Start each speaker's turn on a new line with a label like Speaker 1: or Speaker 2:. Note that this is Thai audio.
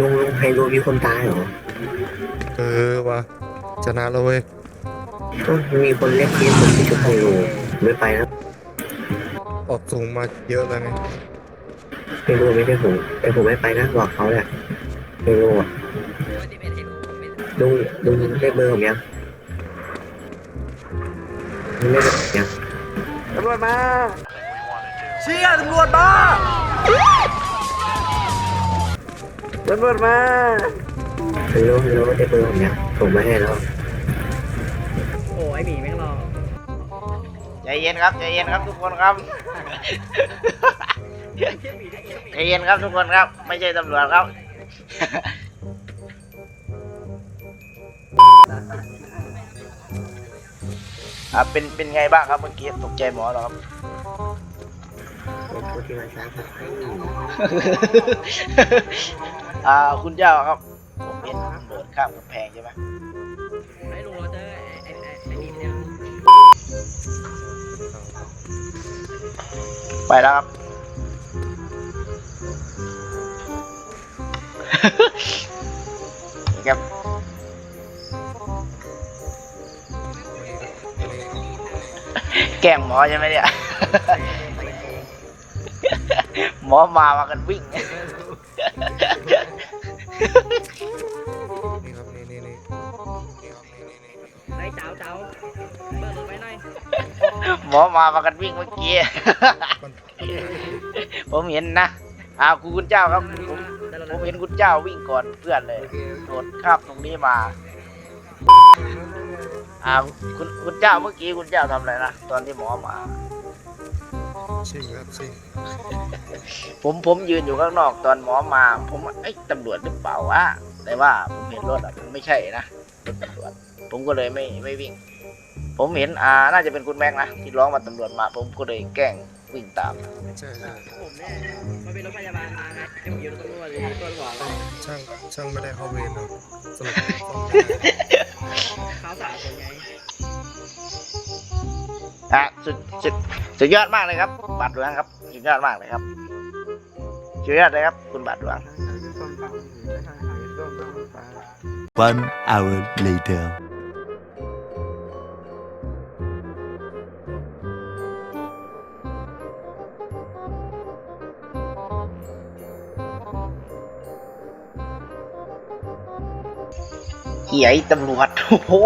Speaker 1: ลุงลุงไฮโลมีคนตายเหรอ
Speaker 2: เออว่ะชนะแล้วเว้ย
Speaker 1: เอ้ามีคนเรียกเคสผมที่ชุดไฮโลไม่ไปนะ
Speaker 2: ออกสูงมาเยอะแล้วไง
Speaker 1: ไฮโลไม่ใช่ผมแต่ผมไม่ไปนะบอกเขาแหละไฮโลอะลุงลุงได้เบอร์ผมยังลุงได้เบอร์ผมยัง
Speaker 3: ตำรวจมาเชี่ยตำรวจมา ตำรวจมา
Speaker 1: ฮัลโหลฮัลโหลได้เบอร์ผมยังส่งมาให้แล้ว
Speaker 4: โอ้ไอหมีแม่งรอ
Speaker 3: ใจเย็นครับใจเย็นครับทุกคนครับใจเย็นครับทุกคนครับ ไม่ใช่ตำรวจครับอะเป็นเป็นไงบ้างครับเมื่อกี้ตกใจหมอเหรอครับ
Speaker 1: เป็นผู้ที่มาช้าครับ
Speaker 3: อ่าคุณเจ้าครับผมเห็นโดดข้ามกำแพงใช่ไหม
Speaker 4: ไอ้ลุงเราเจอไอ้ไอ้ไอ้หมีเนี่ย
Speaker 3: ไปแล้วครับนี่ครับแกล้งหมอใช่ไหมเนี่ย หมอมามากันวิ่ง
Speaker 4: เจ้าเจ้าเบิกรถไปหน่อย
Speaker 3: หมอมามากันวิ่งเมื่อกี้
Speaker 2: มัน
Speaker 3: ผมเห็นนะอ่าคุณคุณเจ้าครับผม
Speaker 4: ได้แล้ว
Speaker 3: ผม
Speaker 4: นะ
Speaker 3: เห็นคุณเจ้าวิ่งก่อนเพื่อนเลยโดดข้ามตรงนี้มาอ่าคุณคุณเจ้าเมื่อกี้คุณเจ้าทำอะไรนะตอนที่หมอมา
Speaker 2: ชิงครับชิง
Speaker 3: ผมผมยืนอยู่ข้างนอกตอนหมอมา ผมว่าเอ้ยตำรวจหรือเปล่าวะแต่ว่าผมเห็นรถอะมันไม่ใช่นะ รถตำรวจ ผมก็เลยไม่ไม่วิ่ง ผมเห็นอ่าน่าจะเป็นคุณแม็กนะที่ร้องมาตำรวจมา ผมก็เลยแกล้งวิ่งตาม
Speaker 2: ใช่ใช่
Speaker 4: ผมเนี่ยมันเป็นรถพยาบาลมาไงให้ผมยืนรถตำรวจเลยตัวบอกเลย
Speaker 2: ช่างช่างไม่ได้เข้าเวรครับสรุป
Speaker 4: เขาสาวคนไง
Speaker 3: อะสุดสุดสุดยอดมากเลยครับบาทหลวงครับ สุดยอดมากเลยครับสุดยอดเลยครับ คุณบาทหลวง
Speaker 5: One hour later.
Speaker 3: เหี้ยไอ้ตำรวจโอ้